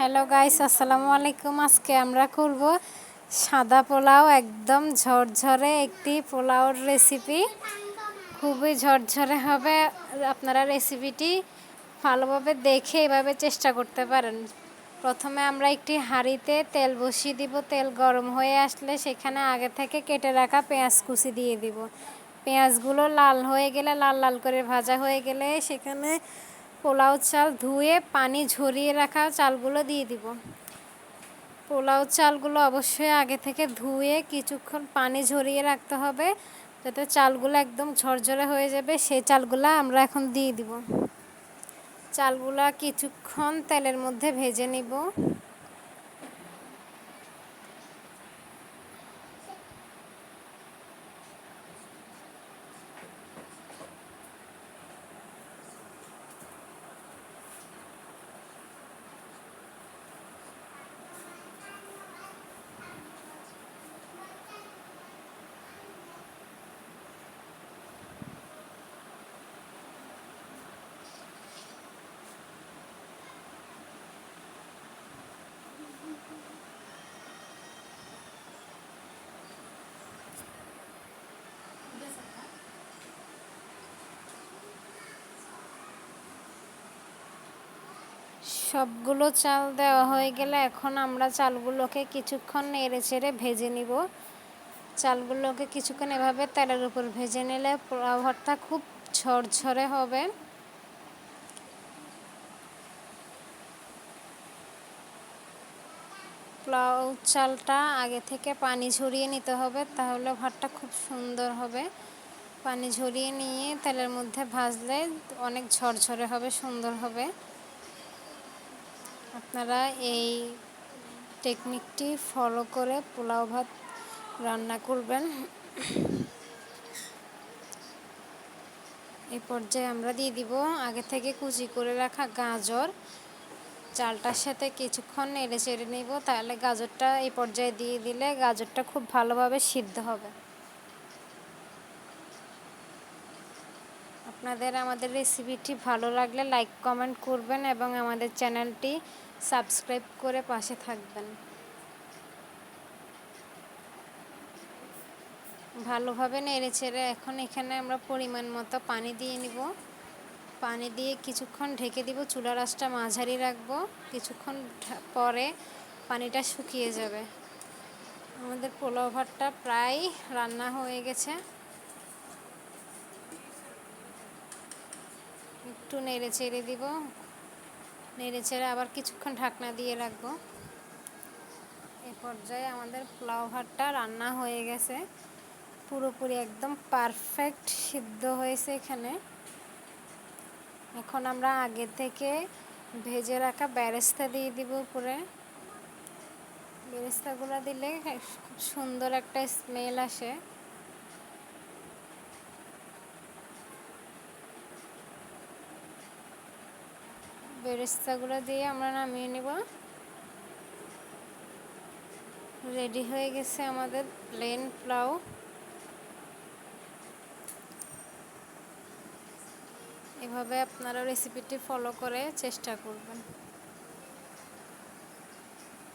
Hello guys আসসালামু আলাইকুম আজকে আমরা করব সাদা পোলাও একদম ঝরঝরে একটি পোলাওর রেসিপি খুবই ঝরঝরে হবে আপনারা রেসিপিটি ভালোভাবে দেখে এভাবে চেষ্টা করতে পারেন প্রথমে আমরা একটি হাঁড়িতে তেল বসিয়ে দিব তেল গরম হয়ে আসলে সেখানে আগে থেকে কেটে রাখা পেঁয়াজ কুচি দিয়ে দিব পেঁয়াজগুলো লাল হয়ে গেলে লাল লাল করে ভাজা হয়ে গেলে সেখানে পোলাও চাল ধুয়ে পানি ঝরিয়ে রাখা চালগুলো দিয়ে দিব। পোলাও চালগুলো অবশ্যই আগে থেকে ধুয়ে কিছুক্ষণ পানি ঝরিয়ে রাখতে হবে, যাতে চালগুলো একদম ঝরঝরে হয়ে যাবে। সেই চালগুলো আমরা এখন দিয়ে দিব। চালগুলো কিছুক্ষণ তেলের মধ্যে ভেজে নিব। সবগুলো চাল দেওয়া হয়ে গেলে এখন আমরা চালগুলোকে কিছুক্ষণ নেড়ে চেড়ে ভেজে নিব। চালগুলোকে কিছুক্ষণ এভাবে তেলের উপর ভেজে নিলে পোলাও খুব ঝরঝরে হবে। পোলাও চালটা আগে থেকে পানি ঝরিয়ে নিতে হবে, তাহলে ভাতটা খুব সুন্দর হবে। পানি ঝরিয়ে নিয়ে তেলের মধ্যে ভাজলে অনেক ঝরঝরে হবে, সুন্দর হবে। আপনারা এই টেকনিকটি ফলো করে পোলাও ভাত রান্না করবেন। এই পর্যায়ে আমরা দিয়ে দিব আগে থেকে কুচি করে রাখা গাজর। চালটার সাথে কিছুক্ষণ নেড়ে চেড়ে নিব, তাহলে গাজরটা এই পর্যায়ে দিয়ে দিলে গাজরটা খুব ভালোভাবে সিদ্ধ হবে। আপনাদের আমাদের রেসিপিটি ভালো লাগলে লাইক কমেন্ট করবেন এবং আমাদের চ্যানেলটি সাবস্ক্রাইব করে পাশে থাকবেন। ভালোভাবে নেড়ে ছেড়ে এখন এখানে আমরা পরিমাণ মতো পানি দিয়ে নিব। পানি দিয়ে কিছুক্ষণ ঢেকে দিব চুলা রাসটা মাঝারি রাখব। কিছুক্ষণ পরে পানিটা শুকিয়ে যাবে। আমাদের পোলাও ভাতটা প্রায় রান্না হয়ে গেছে। একটু নেড়ে চেড়ে দিব। নেড়ে চেড়ে আবার কিছুক্ষণ ঢাকনা দিয়ে রাখব। এ পর্যায়ে আমাদের পোলাও ভাতটা রান্না হয়ে গেছে। পুরোপুরি একদম পারফেক্ট সিদ্ধ হয়েছে এখানে। এখন আমরা আগে থেকে ভেজে রাখা ব্যারেস্তা দিয়ে দিব উপরে। বেরেস্তাগুলো দিলে খুব সুন্দর একটা স্মেল আসে। বেরেস্তাগুলো দিয়ে আমরা নামিয়ে নেব। রেডি হয়ে গেছে আমাদের প্লেন পোলাও এভাবে আপনারা রেসিপিটি ফলো করে চেষ্টা করবেন।